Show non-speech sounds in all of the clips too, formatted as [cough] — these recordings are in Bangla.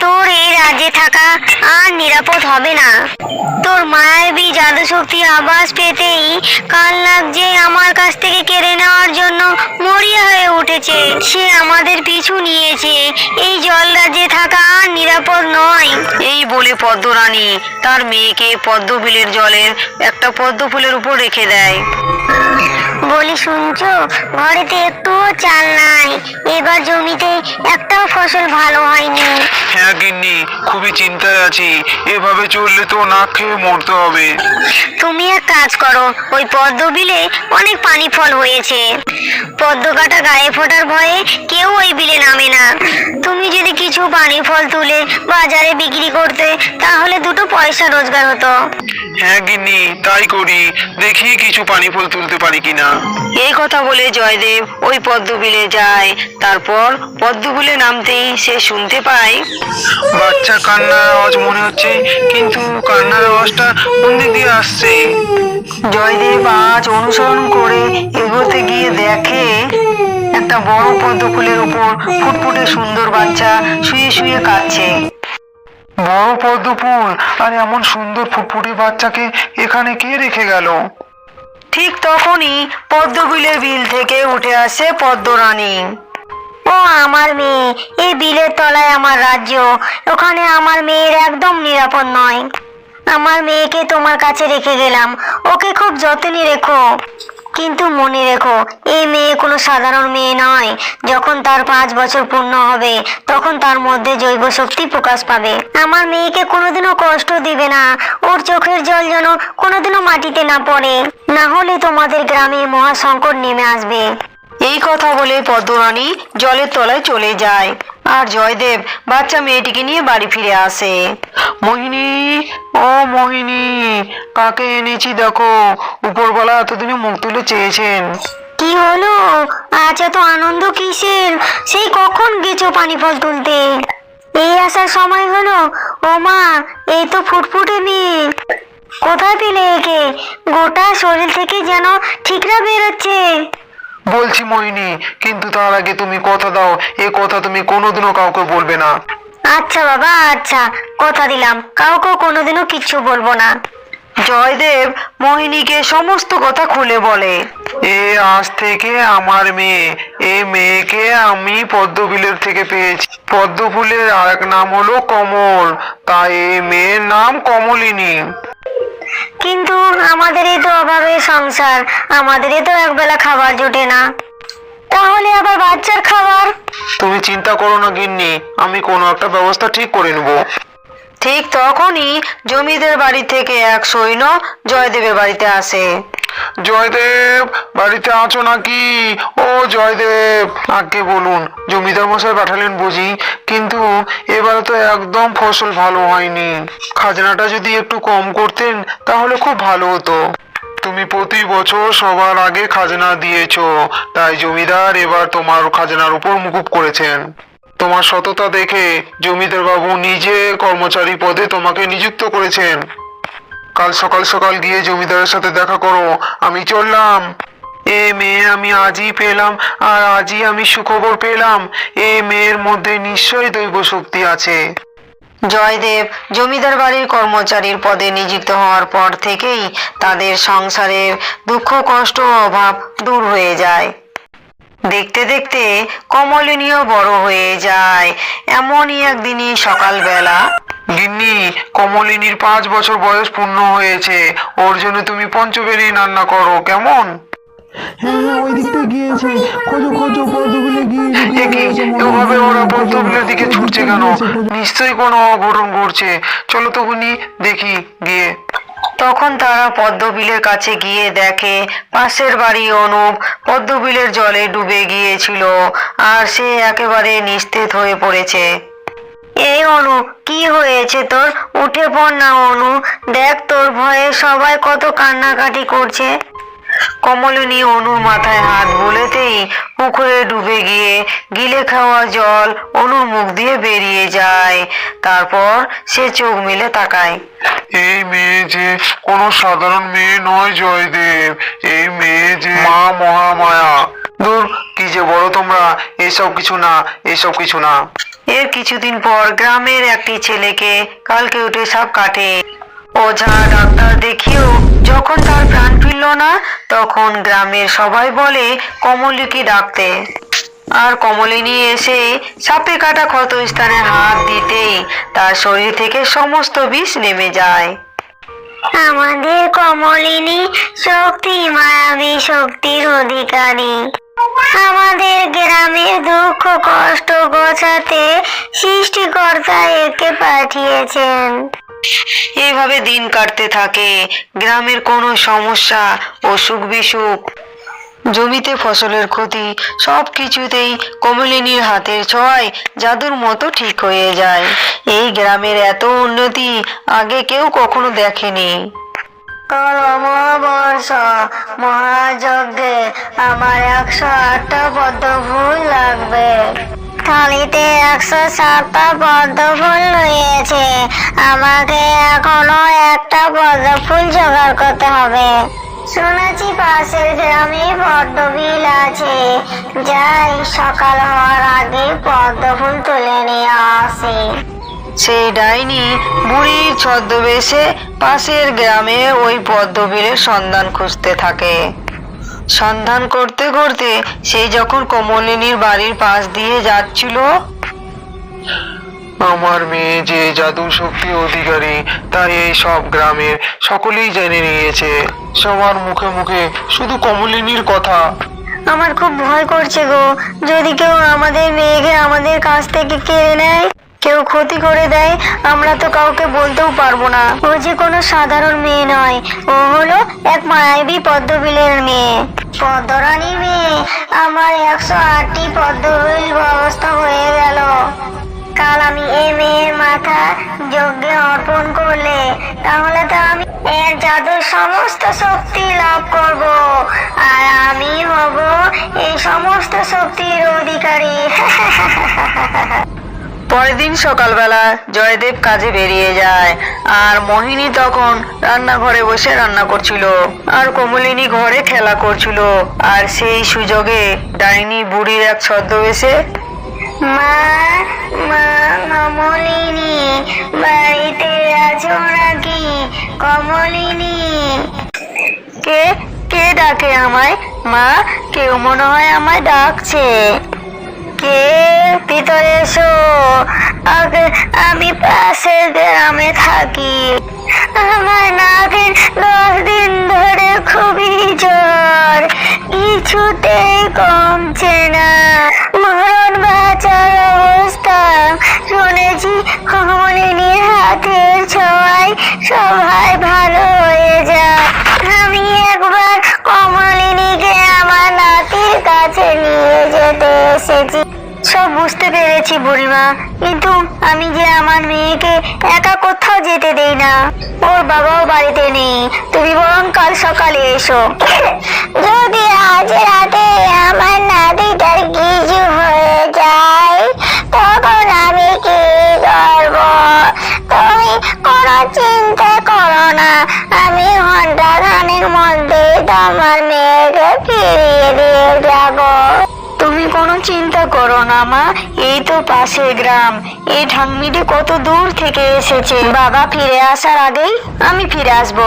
তোর রাজ্যে থাকা আর নিরাপদ হবে না। তোর মায়াবী জাদু শক্তি আবাস পেতেই কাল যে আমার কাছ থেকে কেড়ে নেওয়ার জন্য মরিয়া হয়ে উঠেছে সে আমাদের পিছু নিয়েছে। এই জল রাজ্যে থাকা আর নিরাপদ নয়। এই বলে পদ্মরানী তার মেয়েকে পদ্মবিলের জলের একটা পদ্ম ফুলের উপর রেখে দেয়। বলি শুনছো ঘরেতে একটুও চাল নাই। এবার জমিতে একটাও ফসল ভালো হয়নি। হ্যাঁ গিন্নি খুবই চিন্তায় আছি। এভাবে চললে তো না খেয়ে মরতে হবে। তুমি এক কাজ করো ওই পদ্ম বিলে অনেক পানি ফল হয়েছে। পদ্ম কাটা গায়ে ফোটার ভয়ে কেউ ওই বিলে নামে না। তুমি যদি কিছু পানি ফল তুলে বাজারে বিক্রি করতে তাহলে দুটো পয়সা রোজগার হতো। হ্যাঁ গিন্নি তাই করি। দেখি কিছু পানি ফুল তুলতে পারি কিনা। এই কথা বলে জয়দেব ওই পদ্মবিলে যায়। তারপর পদ্মবিলে নামতেই সে শুনতে পায় বাচ্চা কান্নার আওয়াজ মনে হচ্ছে কিন্তু কান্নার আওয়াজটা কোন দিক দিয়ে আসছে? জয়দেব আজ অনুসরণ করে এগোতে গিয়ে দেখে একটা বড় পদ্ম ফুলের উপর ফুটফুটে সুন্দর বাচ্চা শুয়ে শুয়ে কাঁদছে। বড় পদ্ম ফুল? আর এমন সুন্দর ফুটফুটে বাচ্চাকে এখানে কে রেখে গেল? ঠিক তখনই পদ্মবিলের বিল থেকে উঠে আসে পদ্মরানী। ও আমার মেয়ে, এই বিলের তলায় আমার রাজ্য। ওখানে আমার মেয়ের একদম নিরাপদ নয়। আমার মেয়েকে তোমার কাছে রেখে গেলাম। ওকে খুব যত্নে রেখো। কিন্তু মনে রেখো, এই মেয়ে কোনো সাধারণ মেয়ে নয়। যখন তার পাঁচ বছর পূর্ণ হবে, তখন তার মধ্যে জৈব শক্তি প্রকাশ পাবে। আমার মেয়েকে কোনোদিনও কষ্ট দিবে না। ওর চোখের জল যেন কোনোদিনও মাটিতে না পড়ে। না হলে তোমাদের গ্রামে মহা সংকট নেমে আসবে। এই কথা বলে পদ্মরানী জলের তলায় চলে যায়। আর জয়দেব বাচ্চা মেয়েটিকে নিয়ে বাড়ি ফিরে আসে। মোহিনী ও মোহিনী কাকে এনেছি দেখো? উপরবেলা এতদিনে মুখ তুলে চেয়েছেন। কি হলো? আজ এত আনন্দ কিসের? সেই কখন গেছো পানি ফল তুলতে? এই আসার সময় হলো। ও মা এই তো ফুটফুটে মেয়ে কোথায় পেলে একে? গোটা শরীর থেকে যেন ঠিকরা বেরোচ্ছে। বলছি মোহিনী কিন্তু তার আগে তুমি কথা দাও এ কথা তুমি কোনোদিনও কাউকে বলবে না। আচ্ছা বাবা আচ্ছা কথা দিলাম কাউকে কোনোদিনও কিচ্ছু বলব না। জয়দেব মোহিনীকে সমস্ত কথা খুলে বলে। এ আজ থেকে আমার মেয়ে এ মেয়েকে আমি পদ্মবিলের থেকে পেয়েছি। পদ্ম ফুলের আরেক নাম হলো কমল তাই এই মেয়ের নাম কমলিনী। কিন্তু আমাদেরই তো অভাবে সংসার আমাদেরই তো একবেলা খাবার জোটে না। তাহলে আবার বাচ্চার খাবার? তুমি চিন্তা করো না গিন্নি আমি কোনো একটা ব্যবস্থা ঠিক করে নেব। ঠিক তখনই জমিদের বাড়ি থেকে এক সৈন্য জয়দেবের বাড়িতে আসে। জয়দেব বাড়িতে আছো নাকি? ও জয়দেব আগে বলুন জমিদার মশাই পাঠালেন বুঝি? কিন্তু এবারে তো একদম ফসল ভালো হয়নি। খাজনাটা যদি একটু কম করতেন, তাহলে খুব ভালো হতো। তুমি প্রতি বছর সবার আগে খাজনা দিয়েছ, তাই জমিদার এবার তোমার খাজনার উপর মুকুব করেছেন। তোমার সততা দেখে জমিদার বাবু নিজে কর্মচারী পদে তোমাকে নিযুক্ত করেছেন। কাল সকাল সকাল গিয়ে জমিদারের সাথে দেখা করো, আমি চললাম। এ মেয়ে আমি আজই পেলাম আর আজই আমি সুখবর পেলাম। এ মেয়ের মধ্যে নিশ্চয়ই দৈব শক্তি আছে। জয়দেব জমিদার বাড়ির কর্মচারীর পদে নিযুক্ত হওয়ার পর থেকেই তাদের সংসারের দুঃখ কষ্ট ও অভাব দূর হয়ে যায়। দেখতে দেখতে কমলিনীও বড় হয়ে যায়। এমনই একদিনই সকালবেলা। গিন্নি কমলিনীর পাঁচ বছর বয়স পূর্ণ হয়েছে। ওর জন্য তুমি পঞ্চবেরি রান্না করো কেমন? এ কি এভাবে ওরা পদ্মবিলের দিকে ছুটছে কেন? নিশ্চয়ই কোনো অঘটন ঘটছে চলো তো দেখি গিয়ে। তখন তারা পদ্মবিলের কাছে গিয়ে দেখে পাশের বাড়ি অনুপ পদ্মবিলের জলে ডুবে গিয়েছিল আর সে একেবারে নিস্তেজ হয়ে পড়েছে। এই অনু কি হয়েছে তোর? উঠে পড় না অনু দেখ তোর ভয়ে সবাই কত কান্নাকাটি করছে। কমলিনী অনুর মাথায় হাত বুলেতেই পুকুরে ডুবে গিয়ে গিলে খাওয়া জল অনুর মুখ দিয়ে বেরিয়ে যায়। তারপর সে চোখ মেলে তাকায়। এই মেয়ে যে কোনো সাধারণ মেয়ে নয় জয়দেব। এই মেয়ে যে মা মহামায়া। দূর কি যে বড় তোমরা এসব কিছু না এসব কিছু না। এর কিছুদিন পর গ্রামের একটি ছেলেকে কালকে উঠে সাপ কাটে। ওঝা ডাক্তার দেখিয়েও যখন তার প্রাণ ফিরল না, তখন গ্রামের সবাই বলে, কমলিকে ডাকতে। আর কমলিনী এসে সাপে কাটা ক্ষত স্থানে হাত দিতেই তার শরীর থেকে সমস্ত বিষ নেমে যায়। আমাদের কমলিনী শক্তি মায়াবী শক্তির অধিকারী। আমাদের গ্রামের দুঃখ, কষ্ট গোছাতে সৃষ্টিকর্তা একে পাঠিয়েছেন। এইভাবে দিন কাটতে থাকে। গ্রামের কোনো সমস্যা অসুখ বিসুখ। জমিতে ফসলের ক্ষতি সব কিছুতেই কমলিনীর হাতের ছোঁয়ায় জাদুর মতো ঠিক হয়ে যায়। এই গ্রামের এত উন্নতি আগে কেউ কখনো দেখেনি। কলমবর্ষ মহাযজ্ঞে আমার একশো আটটা পদ্ম ফুল লাগবে। থালিতে একশো সাতটা পদ্ম ফুল রয়েছে। আমাকে এখনও একটা পদ্ম ফুল জোগাড় করতে হবে। শুনেছি পাশের গ্রামে পদ্ম বিল আছে। যাই, সকাল হওয়ার আগে পদ্ম ফুল তুলে নিয়ে আসে। সেই ডাইনি বুড়ির ছদ্মবেশে পাশের গ্রামে ওই পদ্মবিলের সন্ধান খুঁজতে থাকে। সন্ধান করতে করতে সেই যখন কমলিনীর বাড়ির পাশ দিয়ে যাচ্ছিল আমার মেয়ে যে জাদু শক্তি অধিকারী তাই এই সব গ্রামের সকলেই জেনে নিয়েছে। সবার মুখে মুখে শুধু কমলিনীর কথা। আমার খুব ভয় করছে গো। যদি কেউ আমাদের মেয়েকে আমাদের কাছ থেকে কেড়ে নেয় কেউ ক্ষতি করে দেয়, আমরা তো কাউকে বলতেও পারব না। ও যে কোনো সাধারণ মেয়ে নয়। ও হলো এক মায়াবী পদ্মবিলের মেয়ে। পদ্মরানী মেয়ে, আমার একশো আটটি পদ্মবিল ব্যবস্থা হয়ে গেল। কাল আমি এই মেয়ের মাথা যজ্ঞে অর্পণ করলে, তাহলে তো আমি এর জাদুর সমস্ত শক্তি লাভ করব। আর আমি হব এই সমস্ত শক্তির অধিকারী। [laughs] পরের দিন সকালবেলা জয়দেব কাজে বেরিয়ে যায়। আর মোহিনী তখন রান্নাঘরে বসে রান্না করছিল। আর কমলিনী ঘরে খেলা করছিল। আর সেই সুযোগে ডাইনি বুড়ির এক ছদ্মবেশে মা মা, কমলিনী, বাড়িতে আছো নাকি? কমলিনী। কে কে ডাকে আমায়? মা, কেউ মনে হয় আমায় ডাকছে। কে ভিতরে এসো? আমি পাশের গ্রামে থাকি। আমার নাতির দশ দিন ধরে খুবই জ্বর। কিছুতেই কমছে না। মরণ বাঁচার অবস্থা শুনেছি কমলিনীর হাতের ছোঁয়ায় সবাই ভালো হয়ে যায়। বুঝতে পেরেছি বুড়িমা, কিন্তু আমি যে আমার মেয়েকে একা কোথাও যেতে দেই না, ওর বাবাও বাড়িতে নেই। তুমি বরং কাল সকালে এসো। যদি আজ রাতে আমার নাতিটার কিছু হয়ে যায়, তখন আমি কি করব? তুমি কোনো চিন্তা করো না। আমি ঘণ্টা খানের মধ্যেই তোমার মেয়েকে ফিরিয়ে দিয়ে যাব। চিন্তা করো না, মা। এই তো পাশে গ্রাম। এই ঠাংমিটি কত দূর থেকে এসেছে। বাবা ফিরে আসার আগেই আমি ফিরে আসব।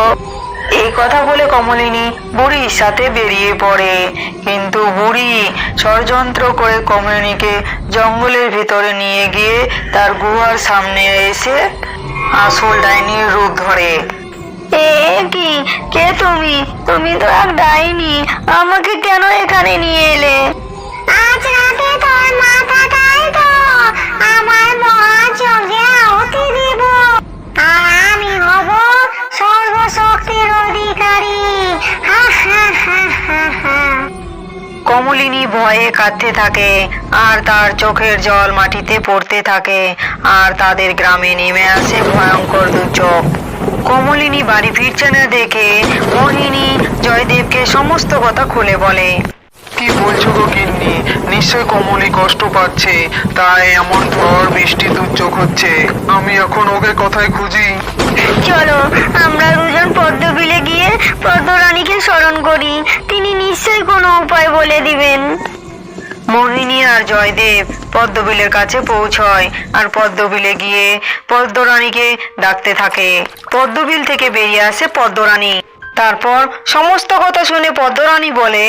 এই কথা বলে কমলিনী বুড়ির সাথে বেরিয়ে পড়ে। কিন্তু বুড়ি ষড়যন্ত্র করে কমলিনীকে জঙ্গলের ভিতরে নিয়ে গিয়ে তার গুহার সামনে এসে আসল ডাইনির রূপ ধরে। কি? কে তুমি? তুমি তো এক ডাইনি। আমাকে কেন এখানে নিয়ে এলে? আজ আর আমি হব সর্বশক্তির অধিকারী। কমলিনী ভয়ে কাঁদতে থাকে, আর তার চোখের জল মাটিতে পড়তে থাকে, আর তাদের গ্রামে নেমে আসে ভয়ঙ্কর দুর্যোগ। কমলিনী বাড়ি ফিরছে না দেখে মোহিনী জয়দেবকে সমস্ত কথা খুলে বলে। কি বলছো গো গিন্নি? নিশ্চয় কমলি কষ্ট পাচ্ছে তাই এমন ঝড় বৃষ্টি দুর্যোগ হচ্ছে আমি এখন ওকে কোথায় খুঁজি। চলো আমরা দুজন পদ্মবিলে গিয়ে পদ্মরানীকে স্মরণ করি। তিনি নিশ্চয়ই কোনো উপায় বলে দিবেন। মোহিনী আর জয়দেব পদ্মবিলের কাছে পৌঁছয় আর পদ্মবিলে গিয়ে পদ্মরানীকে ডাকতে থাকে। পদ্মবিল থেকে বেরিয়ে আসে পদ্মরানী। তারপর সমস্ত কথা শুনে পদ্মরানী বলে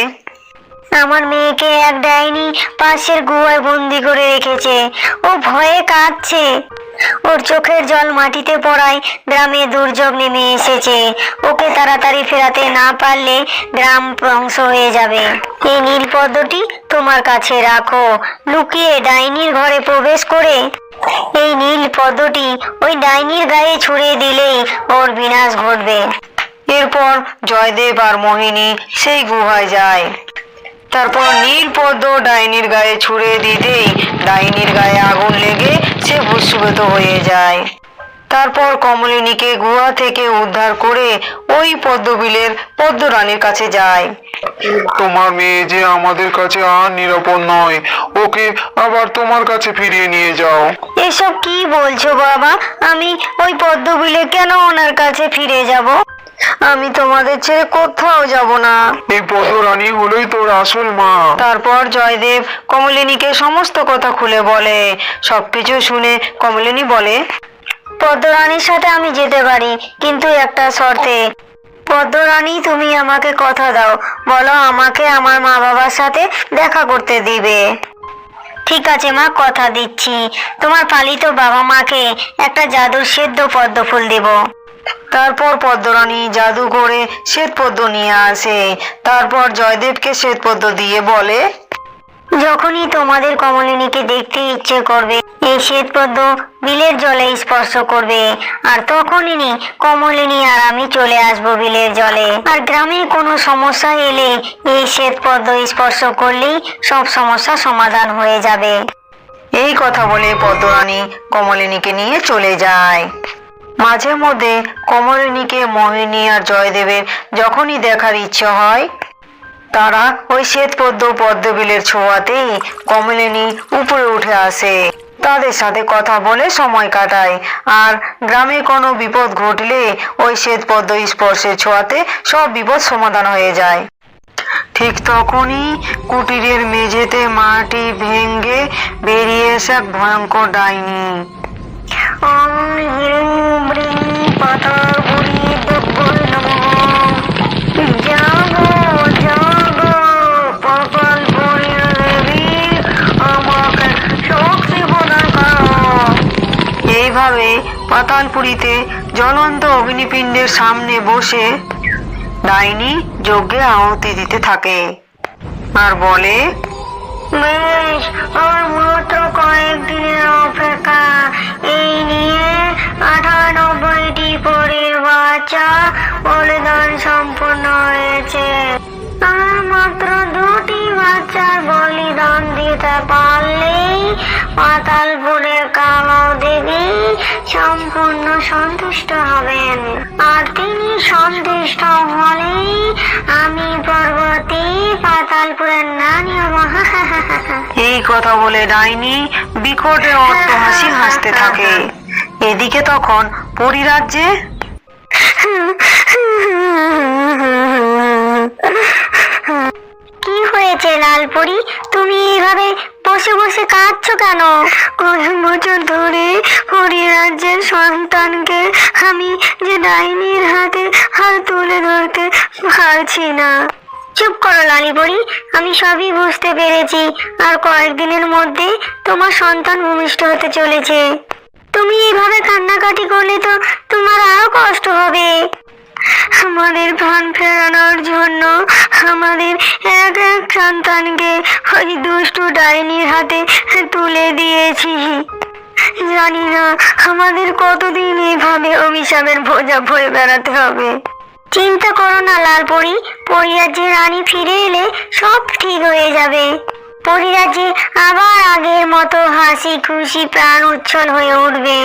আমার মেয়েকে এক ডাইনি পাশের গুহায় বন্দি করে রেখেছে। ও ভয়ে কাঁদছে। ওর চোখের জল মাটিতে পড়ায় গ্রামে দুর্যোগ নেমে এসেছে। ওকে তাড়াতাড়ি ফেরাতে না পারলে গ্রাম ধ্বংস হয়ে যাবে। এই নীল পদ্মটি তোমার কাছে রাখো। লুকিয়ে ডাইনির ঘরে প্রবেশ করে। এই নীল পদ্মটি ওই ডাইনির গায়ে ছুঁড়ে দিলেই ওর বিনাশ ঘটবে। এরপর জয়দেব আর মোহিনী সেই গুহায় যায়। তারপর নীল পদ্ম ডাইনির গায়ে ছুঁড়ে দিতেই ডাইনির গায়ে আগুন লেগে সে ভস্মীভূত হয়ে যায়। তারপর কমলিনীকে গুহা থেকে উদ্ধার করে ওই পদ্মবিলের পদ্মরানীর কাছে যায়। তোমার মেয়ে যে আমাদের কাছে আর নিরাপদ নয় ওকে আবার তোমার কাছে ফিরিয়ে নিয়ে যাও। এসব কি বলছো বাবা? আমি ওই পদ্মবিলে কেন ওনার কাছে ফিরে যাব? আমি তোমাদের ছেড়ে কোথাও যাব না। এই পদ্মরানী হলোই তোর আসল মা। তারপর জয়দেব কমলিনীকে সমস্ত কথা খুলে বলে। সবকিছু শুনে কমলিনী বলে পদ্মরানীর সাথে আমি যেতে পারি কিন্তু একটা শর্তে। পদ্মরানী তুমি আমাকে কথা দাও। বলো আমাকে আমার মা বাবার সাথে দেখা করতে দিবে। ঠিক আছে মা কথা দিচ্ছি। তোমার পালিত বাবা মাকে একটা জাদুর সেদ্ধ পদ্ম ফুল দেব। তারপর পদ্মরানী জাদু করে শ্বেতপদ্ম নিয়ে আসে। তারপর জয়দেবকে শ্বেতপদ্ম দিয়ে বলে, যখনই তোমাদের কমলিনীকে দেখতে ইচ্ছে করবে, এই শ্বেতপদ্ম বিলের জলে স্পর্শ করবে। আর তখনই কমলিনী আর আমি চলে আসব বিলের জলে। আর গ্রামে কোনো সমস্যা এলে এই শ্বেতপদ্ম স্পর্শ করলেই সব সমস্যা সমাধান হয়ে যাবে। এই কথা বলে পদ্মরানী কমলিনীকে নিয়ে চলে যায়। মাঝে মধ্যে কমলিনীকে মোহিনী আর জয়দেবের যখনই দেখার ইচ্ছে হয়, তারা ওই শ্বেতপদ্ম পদ্মবিলের ছোঁয়াতেই কমলিনী উপরে উঠে আসে। তাদের সাথে কথা বলে সময় কাটায়, আর গ্রামে কোনো বিপদ ঘটলে ওই শ্বেতপদ্ম স্পর্শের ছোঁয়াতে সব বিপদ সমাধান হয়ে যায়। ঠিক তখনই কুটিরের মেঝেতে মাটি ভেঙ্গে বেরিয়ে এসে এক ভয়ঙ্কর ডাইনি। আমাকে এইভাবে পাতালপুরীতে জ্বলন্ত অগ্নিপিণ্ডের সামনে বসে ডাইনি যজ্ঞে আহুতি দিতে থাকে। আর বলে বেশ, ওর মাত্র কয়েকদিনের অপেক্ষা। এই নিয়ে আঠানব্বইটি পরের বাচ্চা বলিদান সম্পন্ন হয়েছে। আর মাত্র দুটি বাচ্চার বলিদান দিতে পারলেই পাতালপুরের কাপ সম্পূর্ণ সন্তুষ্ট হবেন। আর তিনি সন্তুষ্ট হলেই আমি পর্বতী পাতালপুরের নানি হব। [laughs] এই কথা বলে ডাইনি বিকটে অট্ট হাসি হাসতে থাকে। এদিকে তখন পরিরাজ্যে কি হয়েছে লালপুরি? তুমি এইভাবে বসে বসে কাঁদছো কেন? কয়েক বছর ধরে হরিরাজ্যের সন্তানকে আমি যে ডাইনির হাতে হাত তুলে ধরতে পারছি না। চুপ করো লালিপুরি আমি সবই বুঝতে পেরেছি। আর কয়েকদিনের মধ্যে তোমার সন্তান ভূমিষ্ঠ হতে চলেছে। তুমি এইভাবে কান্নাকাটি করলে তো তোমার আরও কষ্ট হবে। আমাদের প্রাণ ফেরানোর জন্য আমাদের এক এক সন্তানকে ওই দুষ্টু ডাইনির হাতে তুলে দিয়েছি। জানি না আমাদের কতদিন এইভাবে অভিশাপের ভোজা বয়ে বেড়াতে হবে। চিন্তা করো না, লালপরি। যে রানী ফিরে এলে সব ঠিক হয়ে যাবে। পরিরাজ্যে আবার আগের মতো হাসি খুশি প্রাণ উচ্ছল হয়ে উঠবে।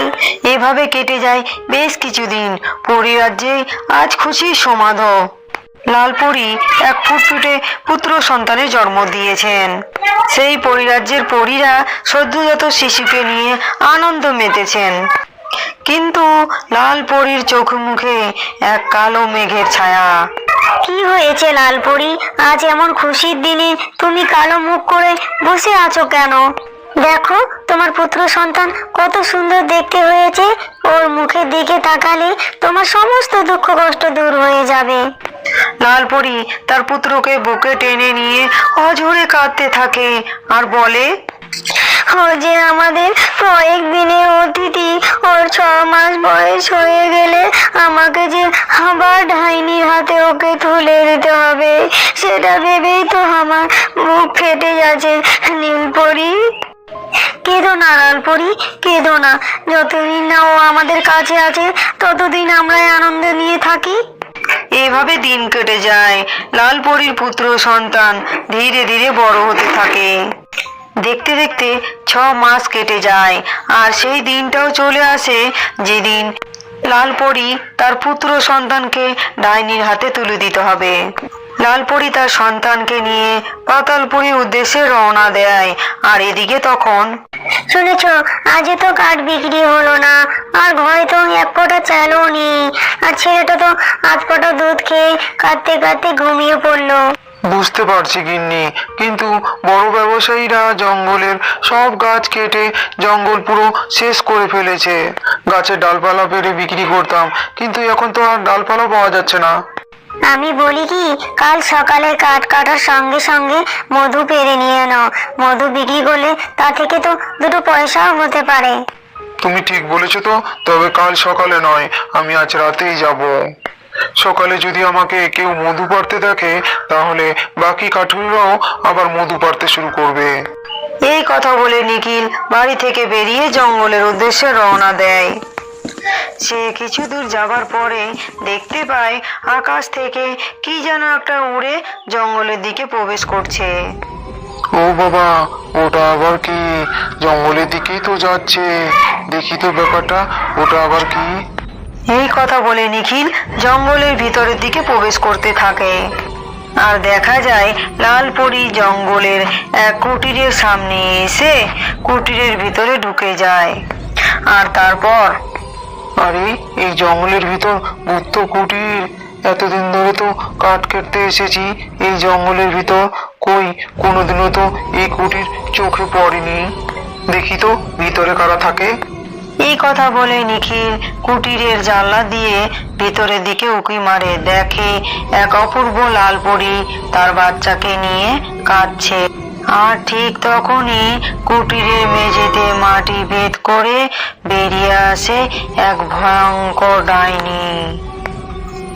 এভাবে কেটে যায় বেশ কিছুদিন। পরিরাজ্যে আজ খুশির সমাধ। লালপুরি এক ফুটফুটে পুত্র সন্তানের জন্ম দিয়েছেন। সেই পরিরাজ্যের পরীরা সদ্যজাত শিশুকে নিয়ে আনন্দ মেতেছেন কিন্তু লাল পরীর চোখ মুখে এক কালো মেঘের ছায়া। কি হয়েছে লালপরি? আজ এমন খুশির দিনে তুমি কালো মুখ করে বসে আছো কেন? দেখো, তোমার পুত্র সন্তান কত সুন্দর দেখতে হয়েছে। ওর মুখের দিকে তাকালে তোমার সমস্ত দুঃখ কষ্ট দূর হয়ে যাবে। লালপরি, তার পুত্রকে বুকে টেনে নিয়ে অঝরে কাঁদতে থাকে। আর বলে যে আমাদের কয়েক দিনের অতিথি, ওর ছ মাস বয়স হয়ে গেলে আমাকে যে আবার ডাইনির হাতে ওকে তুলে দিতে হবে, সেটা ভেবেই তো আমার বুক ফেটে যাচ্ছে। নীলপরি? কেঁদো না লালপরি, কেঁদো না। যতদিন না ও আমাদের কাছে আছে, ততদিন আমরা আনন্দ নিয়ে থাকি। এভাবে দিন কেটে যায়। লালপরির পুত্র সন্তান ধীরে ধীরে বড় হতে থাকে। দেখতে দেখতে ছ মাস কেটে যায়, আর সেই দিনটাও চলে আসে যেদিন লালপরি তার পুত্র সন্তানকে ডাইনির হাতে তুলে দিতে হবে। লালপরি তার সন্তানকে নিয়ে পাতালপুরীর উদ্দেশ্যে রওনা দেয়, আর এদিকে তখন শুনেছ আজে তো কাঠ বিক্রি হলো না, আর ঘরে তো এক ফোঁটা চালও নেই, আর ছেলেটা তো আধ ফোঁটা দুধ খেয়ে কাঁদতে কাঁদতে ঘুমিয়ে পড়ল। বুঝতে পারছি গিন্নি। কিন্তু বড় ব্যবসায়ীরা জঙ্গলের সব গাছ কেটে জঙ্গল পুরো শেষ করে ফেলেছে। গাছের ডালপালা পেরে বিক্রি করতাম কিন্তু এখন তো আর ডালপালা পাওয়া যাচ্ছে না। আমি বলি কি কাল সকালে কাঠ কাটার সঙ্গে সঙ্গে মধু পেরে নিয়ে নাও। মধু বিক্রি করলে তা থেকে তো দুটো পয়সাও হতে পারে। তুমি ঠিক বলেছ তো তবে কাল সকালে নয় আমি আজ রাতেই যাব। সকালে যদি আমাকে কেউ মধু পাড়তে দেখে তাহলে বাকি কাঠুরিরাও আবার মধু পাড়তে শুরু করবে। এই কথা বলে নিখিল বাড়ি থেকে বেরিয়ে জঙ্গলের উদ্দেশ্যে রওনা দেয়। সে কিছু দূর যাবার পরে দেখতে পায় আকাশ থেকে কি যেন একটা উড়ে জঙ্গলের দিকে প্রবেশ করছে। ও বাবা ওটা আবার কি? জঙ্গলের দিকেই তো যাচ্ছে। দেখি তো ব্যাপারটা ওটা আবার কি? এই কথা বলে নিখিল জঙ্গলের ভিতরের দিকে প্রবেশ করতে থাকে। আর দেখা যায়, লালপরি জঙ্গলের এক কুটিরের সামনে এসে কুটিরের ভিতরে ঢুকে যায়। আর তারপর, আরে, এই জঙ্গলের ভিতর গুপ্ত কুটির? এতদিন ধরে তো কাঠ কেটে এসেছি, এই জঙ্গলের ভিতর কই? কোনোদিনও তো এই কুটির চোখে পড়েনি। দেখি তো ভিতরে কারা থাকে। এই কথা বলে নিখিল কুটিরের জানলা দিয়ে ভিতরের দিকে উকি মারে। দেখে এক অপূর্ব লাল পরি তার বাচ্চাকে নিয়ে কাঁদছে। আর ঠিক তখনই কুটিরের মেঝেতে মাটি ভেদ করে বেরিয়ে আসে এক ভয়ঙ্কর ডাইনি।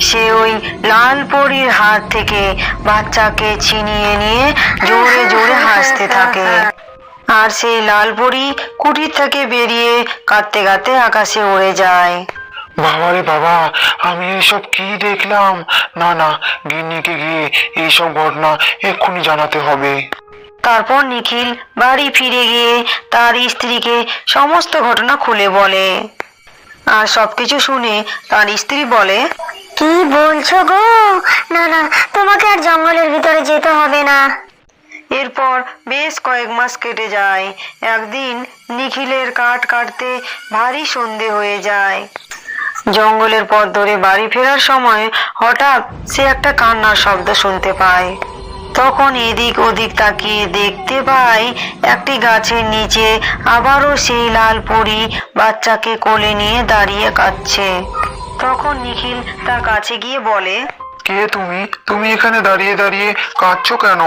সে ওই লাল পরীর হাত থেকে বাচ্চাকে ছিনিয়ে নিয়ে জোরে জোরে হাসতে থাকে। আর সেই লাল পরী কুটির থেকে বেরিয়ে কাঁদতে কাঁদতে আকাশে উড়ে যায়। বাবারে বাবা আমি এইসব কি দেখলাম? না না গিন্নিকে গিয়ে এইসব ঘটনা এক্ষুনি জানাতে হবে। তারপর নিখিল বাড়ি ফিরে গিয়ে তার স্ত্রীকে সমস্ত ঘটনা খুলে বলে। আর সবকিছু শুনে তার স্ত্রী বলে কি বলছো গো? না না তোমাকে আর জঙ্গলের ভিতরে যেতে হবে না। এরপর বেশ কয়েক মাস কেটে যায়। একদিন নিখিলের কাঠ কাটতে ভারী সন্ধে হয়ে যায়। জঙ্গলের পথ ধরে বাড়ি ফেরার সময় হঠাৎ সে একটা কান্নার শব্দ শুনতে পায়। তখন এদিক ওদিক তাকিয়ে দেখতে পায় একটি গাছের নিচে আবারও সেই লাল পরি বাচ্চাকে কোলে নিয়ে দাঁড়িয়ে কাঁদছে। তখন নিখিল তার কাছে গিয়ে বলে, কে তুমি? তুমি এখানে দাঁড়িয়ে দাঁড়িয়ে কাঁদছো কেন?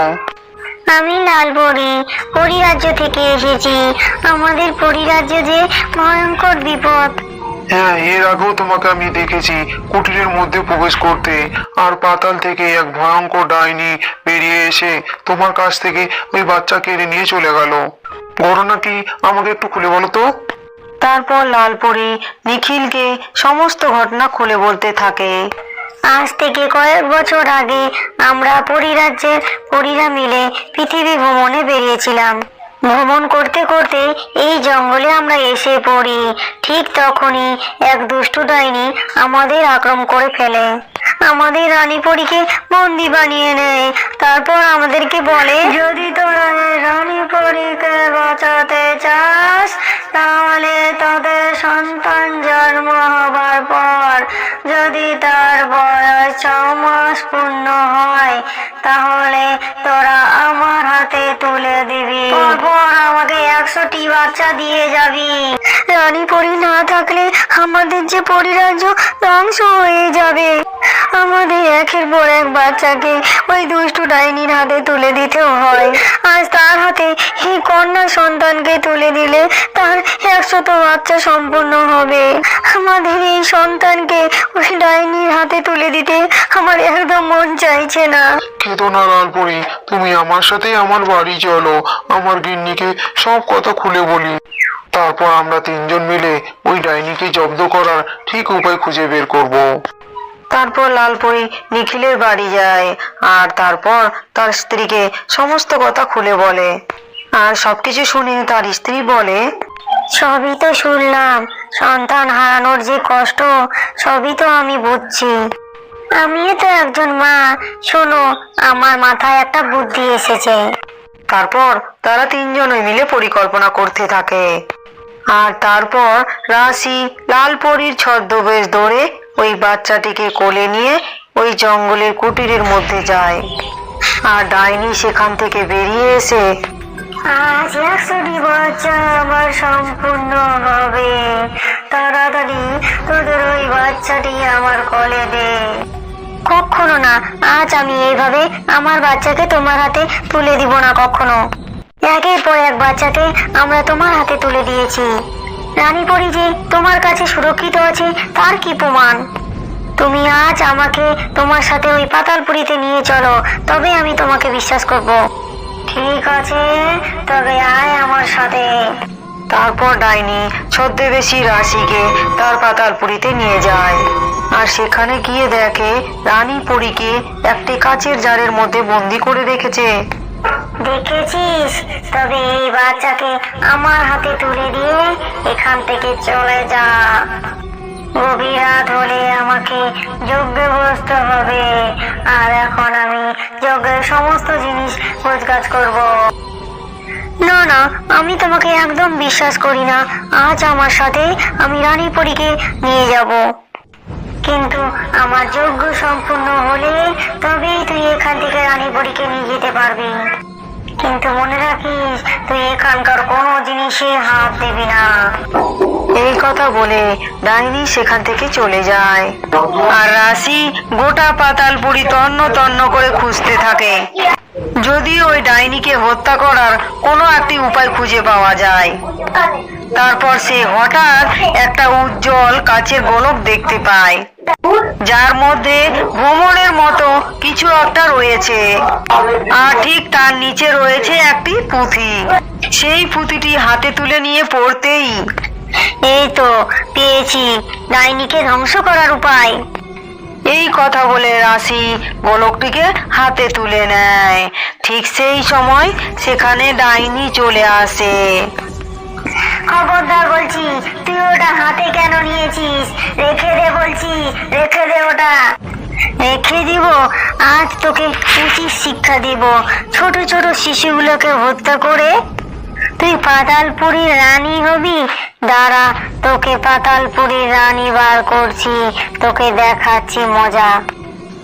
আমি লালপরি পরিরাজ্য থেকে এসেছি। আমাদের পরিরাজ্য যে ভয়ঙ্কর বিপদ। হ্যাঁ এর আগেও তোমাকে আমি দেখেছি কুটিরের মধ্যে প্রবেশ করতে। আর পাতাল থেকে এক ভয়ঙ্কর ডাইনি বেরিয়ে এসে তোমার কাছ থেকে ওই বাচ্চা কেড়ে নিয়ে চলে গেল। ঘটনা কি আমাকে একটু খুলে বলো তো? তারপর লালপরি নিখিলকে সমস্ত ঘটনা খুলে বলতে থাকে। আজ থেকে কয়েক বছর আগে আমরা পরিরাজ্যের পরীরা মিলে পৃথিবী ভ্রমণে বেরিয়েছিলাম। ভ্রমণ করতে করতে এই জঙ্গলে আমরা এসে পড়ি। ঠিক তখনই এক দুষ্টু ডাইনি আমাদের আক্রম করে ফেলে। আমাদের রানী পরীকে বন্দি বানিয়ে নেয়। তারপর আমাদেরকে বলে, যদি তোরা এই রানী পরীকে বাঁচাতে চাস, তাহলে তাদের সন্তান জন্ম হবার পর যদি তার বয়স ছ মাস পূর্ণ হয়, তাহলে তোরা আমার হাতে তুলে দিবি। তারপর আমাকে একশোটি বাচ্চা দিয়ে যাবি। রানী পরি না থাকলে আমাদের যে পরিরাজ্য ধ্বংস হয়ে যাবে। আমাদের একের পর এক বাচ্চাকে ওই দুষ্টু ডাইনির হাতে তুলে দিতেও হয়। আজ তার হাতে এই কন্যা সন্তানকে তুলে দিলে তার একশত বাচ্চা সম্পূর্ণ হবে। আমাদের এই সন্তানকে ওই ডাইনির হাতে তুলে দিতে আমার একদম মন চাইছে না। কেতো না তুমি আমার সাথে আমার বাড়ি চলো। আমার গিন্নিকে সব কথা খুলে বলি। তারপর আমরা তিনজন মিলে ওই ডাইনিকে জব্দ করার ঠিক উপায় খুঁজে বের করব। তারপর লালপুরি নিখিলের বাড়ি যায় আর তারপর তার স্ত্রীকে সমস্ত কথা খুলে বলে। আর সবকিছু শুনে তার স্ত্রী বলে সবই তো শুনলাম। সন্তান হারানোর যে কষ্ট সবই তো আমি বুঝছি। আমিও তো একজন মা। শোনো আমার মাথায় একটা বুদ্ধি এসেছে। তারপর তারা তিনজনে মিলে পরিকল্পনা করতে থাকে। আর তারপর রাশি লালপরির ছদ্মবেশ ধরে ওই বাচ্চাটিকে কোলে নিয়ে ওই জঙ্গলের কুটিরের মধ্যে যায়। আর ডাইনি সেখান থেকে বেরিয়ে এসে, আজ বাচ্চা আমার সম্পূর্ণ হবে তাড়াতাড়ি তোদের ওই বাচ্চাটি আমার কলে দে। কখনো না, আজ আমি এইভাবে আমার বাচ্চাকে তোমার হাতে তুলে দিব না কখনো। একের পর এক বাচ্চাকে আমরা তোমার হাতে তুলে দিয়েছি। রানী পরি যে তোমার কাছে সুরক্ষিত আছে, তার কি প্রমাণ? তুমি আজ আমাকে তোমার সাথে ওই পাতালপুরিতে নিয়ে চলো, তবে আমি তোমাকে বিশ্বাস করব। ঠিক আছে, তবে আয় আমার সাথে। তারপর ডাইনি ছদ্মবেশী রাশিকে তার পাতালপুরিতে নিয়ে যায়। আর সেখানে গিয়ে দেখে রানী পরীকে একটি কাচের জারের মধ্যে বন্দি করে রেখেছে। দেখেছিস? তবে এই বাচ্চাকে আমার হাতে তুলে দিয়ে এখান থেকে চলে যা। গভীর রাত হলে আমাকে যজ্ঞ বসতে হবে। আর এখন আমি যজ্ঞের সমস্ত জিনিস গোছগাছ করব। না না, আমি তোমাকে একদম বিশ্বাস করি না। আজ আমার সাথে আমি রানী পরীকে নিয়ে যাব। কিন্তু আমার যোগ্য সম্পূর্ণ হলে তবেই তুই এখান থেকে রানী পরীকে নিয়ে যেতে পারবি। কিন্তু মনে রাখিস, তুই এখানকার কোনো জিনিসে হাত দিবি না। এই কথা বলে ডাইনি সেখান থেকে চলে যায়। আর রাশি গোটা পাতালপুরি তন্ন তন্ন করে খুঁজতে থাকে। যদি ওই ডাইনিকে হত্যা করার কোনো একটি উপায় খুঁজে পাওয়া যায়। তারপর সে হঠাৎ একটা উজ্জ্বল কাচের গোলক দেখতে পায়। যার মধ্যে ভ্রমণের মতো কিছু একটা রয়েছে। আর ঠিক তার নিচে রয়েছে একটি পুঁথি। সেই পুঁথিটি হাতে তুলে নিয়ে পড়তেই, এই তো, পেয়েছি। ডাইনিকে ধ্বংস করার উপায়। এই কথা বলে রাশি গোলকটিকে হাতে তুলে নেয়। ঠিক সেই সময় সেখানে ডাইনি চলে আসে। খবরদার বলছি, তুই ওটা হাতে কেন নিয়েছিস? রেখে দে ওটা রেখে দিব? আজ তোকে উচিত শিক্ষা দিব। ছোট ছোট শিশুগুলোকে হত্যা করে তুই রানী হবি? দাঁড়া, তোকে রানী বার করছি। তোকে দেখাচ্ছি মজা।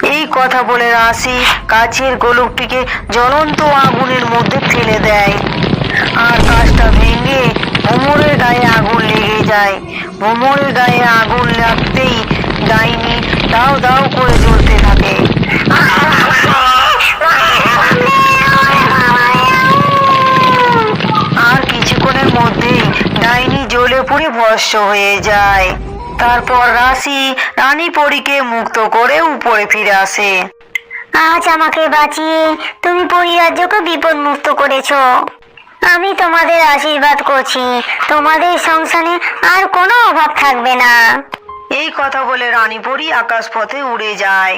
এই কথা বলে রাশি কাছের গোলকটিকে জ্বলন্ত আগুনের মধ্যে ফেলে দেয়। আর কাজটা ভেঙে ভোমরের গায়ে আগুন লেগে যায়। ভোমরের গায়ে আগুন লাগতেই ডাইনি, দাও দাও করে জ্বলতে থাকে। আর কিছুক্ষণের মধ্যেই ডাইনি জ্বলে পুড়ে ভস্য হয়ে যায়। তারপর রাশি রানী পরীকে মুক্ত করে উপরে ফিরে আসে। আজ আমাকে বাঁচিয়ে তুমি পরিরাজ্যকে বিপদ মুক্ত করেছ। আমি তোমাদের আশীর্বাদ করছি। তোমাদের সংসারে আর কোনো অভাব থাকবে না। এই কথা বলে রানী পরী আকাশ পথে উড়ে যায়।